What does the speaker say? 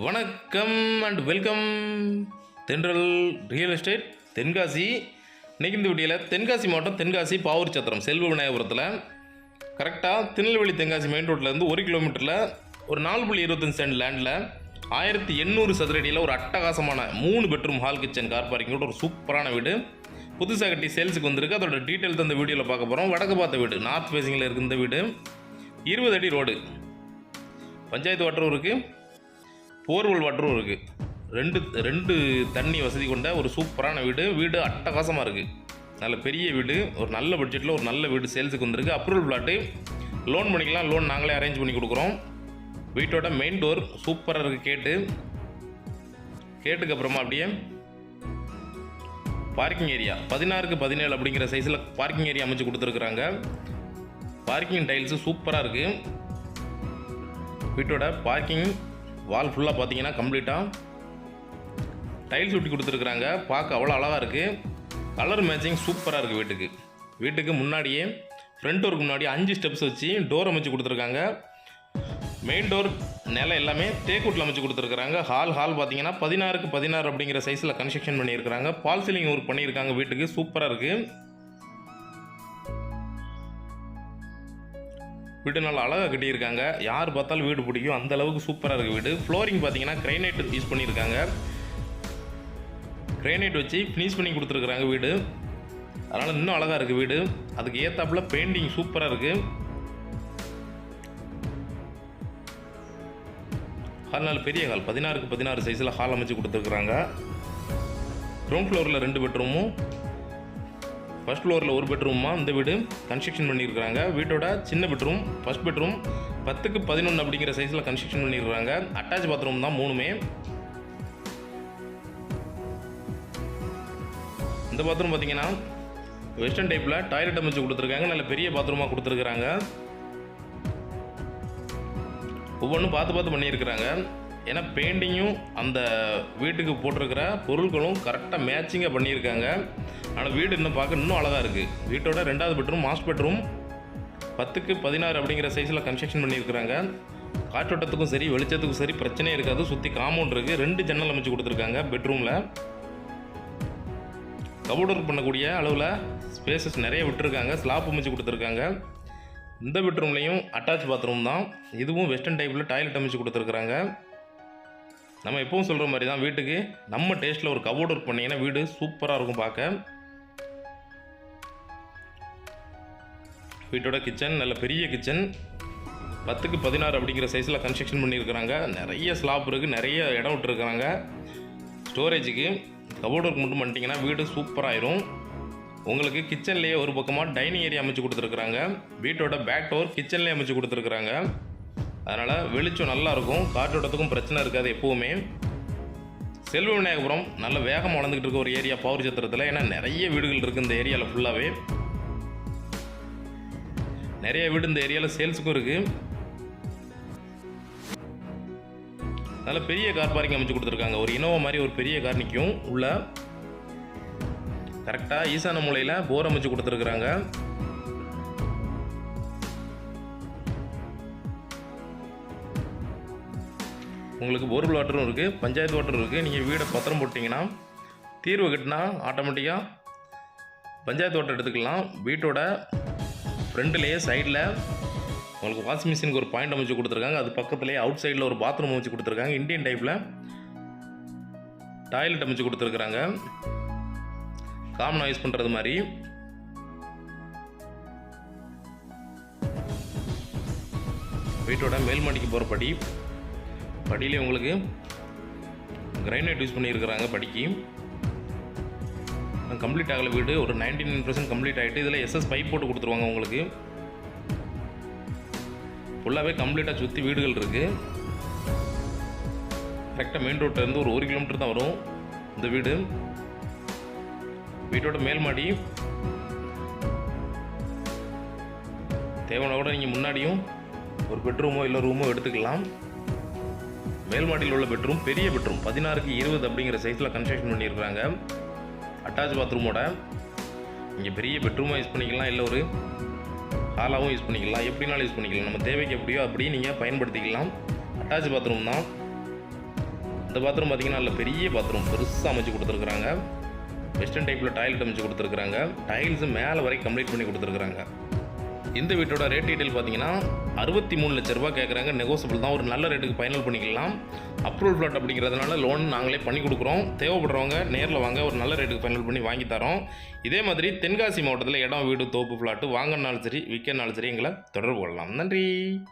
வணக்கம் and welcome Thendral real estate Tenkasi. இன்னைக்கு இந்த வீடியோவில் தென்காசி மாவட்டம் தென்காசி பாவூர் சத்திரம் செல்வ விநாயகபுரத்தில். கரெக்டாக திருநெல்வேலி தென்காசி மெயின் ரோட்லேருந்து ஒரு கிலோமீட்டரில் ஒரு நாலு புள்ளி இருபத்தஞ்சு சென்ட் லேண்டில் ஆயிரத்தி எண்ணூறு சதுரடியில் ஒரு அட்டகாசமான மூணு பெட்ரூம் ஹால் கிச்சன் கார் பார்க்கிங்கோட ஒரு சூப்பரான வீடு. புதுசாக கட்டி சேல்ஸுக்கு வந்திருக்கு. அதோட டீட்டெயில் இந்த வீடியோவில் பார்க்க போகிறோம் வடக்கு பார்த்த வீடு நார்த் ஃபேஸிங்கில் இருக்கு இந்த வீடு. இருபது அடி ரோடு பஞ்சாயத்து வாட்டரும் இருக்குது போர்வெல் வாட்டரும் இருக்குது ரெண்டு ரெண்டு தண்ணி வசதி கொண்ட ஒரு சூப்பரான வீடு. வீடு அட்டகாசமாக இருக்குது நல்ல பெரிய வீடு. ஒரு நல்ல பட்ஜெட்டில் ஒரு நல்ல வீடு சேல்ஸுக்கு வந்திருக்கு. அப்ரூவல் பிளாட்டு லோன் பண்ணிக்கலாம். லோன் நாங்களே அரேஞ்ச் பண்ணி கொடுக்குறோம். வீட்டோட மெயின் டோர் சூப்பராக இருக்குது கேட்டு. கேட்டுக்கு அப்புறமா அப்படியே பார்க்கிங் ஏரியா பதினாறுக்கு பதினேழு அப்படிங்கிற சைஸில் பார்க்கிங் ஏரியா அமைச்சு கொடுத்துருக்குறாங்க. பார்க்கிங் டைல்ஸு சூப்பராக இருக்குது வீட்டோட பார்க்கிங் வால் ஃபுல்லாக பார்த்தீங்கன்னா கம்ப்ளீட்டாக டைல்ஸ் ஒட்டி கொடுத்துருக்குறாங்க. பார்க்க அவ்வளோ அழகாக இருக்குது கலர் மேட்சிங் சூப்பராக இருக்குது வீட்டுக்கு. வீட்டுக்கு முன்னாடியே ஃப்ரண்ட் டோருக்கு முன்னாடி அஞ்சு ஸ்டெப்ஸ் வச்சு டோர் அமைச்சு கொடுத்துருக்காங்க. மெயின் டோர் நிலம் எல்லாமே தேக்கூட்டில் அமைச்சு கொடுத்துருக்குறாங்க. ஹால் ஹால் பார்த்தீங்கன்னா பதினாறுக்கு பதினாறு அப்படிங்கிற சைஸில் கன்ஸ்ட்ரக்ஷன் பண்ணியிருக்கிறாங்க. பால் சீலிங் ஒர்க் பண்ணியிருக்காங்க வீட்டுக்கு. சூப்பராக இருக்குது வீடு நல்லா அழகாக கட்டியிருக்காங்க. யார் பார்த்தாலும் வீடு பிடிக்கும். அந்த அளவுக்கு சூப்பராக இருக்குது வீடு. ஃப்ளோரிங் பார்த்தீங்கன்னா கிரைனைட் யூஸ் பண்ணியிருக்காங்க. கிரைனைட் வச்சு ஃபினிஷ் பண்ணி கொடுத்துருக்குறாங்க வீடு. அதனால் இன்னும் அழகாக இருக்குது வீடு. அதுக்கு ஏற்றாப்புல பெயிண்டிங் சூப்பராக இருக்குது ஹால்னால் பெரிய ஹால் பதினாறுக்கு பதினாறு சைஸில் ஹால் அமைச்சு கொடுத்துருக்குறாங்க. கிரவுண்ட் ஃப்ளோரில் ரெண்டு பெட்ரூமும் ஃபர்ஸ்ட் ஃப்ளோரில் ஒரு பெட்ரூமா இந்த வீடு கன்ஸ்ட்ரக்ஷன் பண்ணியிருக்கிறாங்க. வீட்டோட சின்ன பெட்ரூம் ஃபர்ஸ்ட் பெட்ரூம் பத்துக்கு பதினொன்று அப்படிங்கிற சைஸில் கன்ஸ்ட்ரக்ஷன் பண்ணியிருக்கிறாங்க. அட்டாச் பாத்ரூம் தான் மூணுமே. இந்த பாத்ரூம் பார்த்தீங்கன்னா வெஸ்டர்ன் டைப்பில் டாய்லெட் அமைச்சு கொடுத்துருக்காங்க. நல்ல பெரிய பாத்ரூமாக கொடுத்துருக்குறாங்க. ஒவ்வொன்றும் பார்த்து பார்த்து பண்ணியிருக்கிறாங்க. ஏன்னா பெயிண்டிங்கும் அந்த வீட்டுக்கு போட்டிருக்கிற பொருட்களும் கரெக்டாக மேட்சிங்காக பண்ணியிருக்காங்க. ஆனால் வீடு இன்னும் பார்க்க இன்னும் அழகாக இருக்குது வீட்டோட ரெண்டாவது பெட்ரூம் மாஸ்ட் பெட்ரூம் பத்துக்கு பதினாறு அப்படிங்கிற சைஸில் கன்ஸ்ட்ரக்ஷன் பண்ணியிருக்கிறாங்க. காற்றோட்டத்துக்கும் சரி வெளிச்சத்துக்கும் சரி பிரச்சனையே இருக்காது. சுற்றி காம்பவுண்ட் இருக்குது ரெண்டு ஜன்னல் அமைச்சு கொடுத்துருக்காங்க பெட்ரூமில் கபோர்ட் ஒர்க் பண்ணக்கூடிய அளவில் ஸ்பேசஸ் நிறைய விட்டுருக்காங்க. ஸ்லாப் அமைச்சு கொடுத்துருக்காங்க. இந்த பெட்ரூம்லேயும் அட்டாச் பாத்ரூம் தான். இதுவும் வெஸ்டர்ன் டைப்பில் டாய்லெட் அமைச்சு கொடுத்துருக்குறாங்க. நம்ம எப்பவும் சொல்கிற மாதிரி தான் வீட்டுக்கு நம்ம டேஸ்ட்டில் ஒரு கபோர்ட் ஒர்க் பண்ணிங்கன்னா வீடு சூப்பராக இருக்கும் பார்க்க. வீட்டோட கிச்சன் நல்ல பெரிய கிச்சன் பத்துக்கு பதினாறு அப்படிங்கிற சைஸில் கன்ஸ்ட்ரக்ஷன் பண்ணியிருக்கிறாங்க. நிறைய ஸ்லாப் இருக்குது நிறைய இடம் விட்டுருக்குறாங்க. ஸ்டோரேஜுக்கு கபோர்ட் ஒர்க் மட்டும் பண்ணிட்டீங்கன்னா வீடு சூப்பராயிரும் உங்களுக்கு கிச்சன்லேயே ஒரு பக்கமாக டைனிங் ஏரியா அமைச்சு கொடுத்துருக்குறாங்க. வீட்டோட பேக் டோர் கிச்சன்லேயே அமைச்சு கொடுத்துருக்குறாங்க. அதனால் வெளிச்சம் நல்லாயிருக்கும் காற்றோட்டத்துக்கும் பிரச்சனை இருக்காது எப்போவுமே. செல்வ விநாயகபுரம் நல்ல வேகமாக வளர்ந்துக்கிட்டு இருக்க ஒரு ஏரியா பவர் சத்திரத்தில். ஏன்னா நிறைய வீடுகள் இருக்குது இந்த ஏரியாவில் ஃபுல்லாகவே நிறைய வீடு இந்த ஏரியாவில் சேல்ஸுக்கும் இருக்குது நல்ல பெரிய கார் பார்க்கிங் அமைச்சு கொடுத்துருக்காங்க. ஒரு இனோவா மாதிரி ஒரு பெரிய கார் நிற்கும் உள்ள கரெக்டாக ஈசான மூலையில் போர் அமைச்சு கொடுத்துருக்குறாங்க. உங்களுக்கு போர்வெல் வாட்டரும் இருக்குது பஞ்சாயத்து வாட்டரும் இருக்குது நீங்கள் வீடை பத்திரம் போட்டிங்கன்னா தீர்வு கட்டினா ஆட்டோமேட்டிக்காக பஞ்சாயத்து வாட்டர் எடுத்துக்கலாம். வீட்டோட ஃப்ரண்ட்லேயே சைடில் உங்களுக்கு வாஷிங் மிஷினுக்கு ஒரு பாயிண்ட் அமைச்சு கொடுத்துருக்காங்க. அது பக்கத்துலேயே அவுட் சைடில் ஒரு பாத்ரூம் அமைச்சு கொடுத்துருக்காங்க. இந்தியன் டைப்பில் டாய்லெட் அமைச்சு கொடுத்துருக்குறாங்க. காமனாக யூஸ் பண்ணுறது மாதிரி. வீட்டோட மேல்மாடிக்கு போகிற படி படியிலே உங்களுக்கு கிரைனைட் யூஸ் பண்ணியிருக்கிறாங்க படிக்கு. கம்ப்ளீட் ஆகலை வீடு. ஒரு நைன்டி நைன் பர்சன்ட் கம்ப்ளீட் ஆகிட்டு இதில் எஸ்எஸ் பைப் போட்டு கொடுத்துருவாங்க உங்களுக்கு. ஃபுல்லாகவே கம்ப்ளீட்டாக சுற்றி வீடுகள் இருக்குது கரெக்டாக மெயின் ரோட்லேருந்து ஒரு ஒரு கிலோமீட்டர் தான் வரும் இந்த வீடு. வீட்டோட மேல் மாடி. தேவையான கூட நீங்கள் முன்னாடியும் ஒரு பெட்ரூமோ இல்லை ரூமோ எடுத்துக்கலாம். மேல் மாடியில் உள்ள பெட்ரூம் பெரிய பெட்ரூம் பதினாறுக்கு இருபது அப்படிங்கிற சைஸில் கன்ஸ்ட்ரக்ஷன் பண்ணியிருக்கிறாங்க. அட்டாச் பாத்ரூமோட இங்கே பெரிய பெட்ரூமாக யூஸ் பண்ணிக்கலாம் இல்லை ஒரு ஹாலாகவும் யூஸ் பண்ணிக்கலாம். எப்படினாலும் யூஸ் பண்ணிக்கலாம். நம்ம தேவைக்கு எப்படியோ அப்படி நீங்கள் பயன்படுத்திக்கலாம். அட்டாச் பாத்ரூம் தான். இந்த பாத்ரூம் பார்த்திங்கன்னா இல்லை பெரிய பாத்ரூம் பெருசாக அமைச்சு கொடுத்துருக்குறாங்க. வெஸ்டர்ன் டைப்பில் டாய்லெட் அமைச்சு கொடுத்துருக்குறாங்க. டைல்ஸு மேலே வரைக்கும் கம்ப்ளீட் பண்ணி கொடுத்துருக்குறாங்க. இந்த வீட்டோட ரேட் டீட்டெயில் பார்த்தீங்கன்னா அறுபத்தி மூணு லட்ச ரூபா கேட்குறாங்க நெகோசபிள் தான். ஒரு நல்ல ரேட்டுக்கு ஃபைனல் பண்ணிக்கலாம். அப்ரூவல் ஃப்ளாட் அப்படிங்கிறதுனால லோன் நாங்களே பண்ணி கொடுக்குறோம். தேவைப்படுறவங்க நேரில் வாங்க. ஒரு நல்ல ரேட்டுக்கு ஃபைனல் பண்ணி வாங்கி தரோம். இதே மாதிரி தென்காசி மாவட்டத்தில் இடம் வீடு தோப்பு ஃப்ளாட்டு வாங்கினாலும் சரி விற்கனாலும் சரி எங்களை தொடர்பு கொள்ளலாம். நன்றி.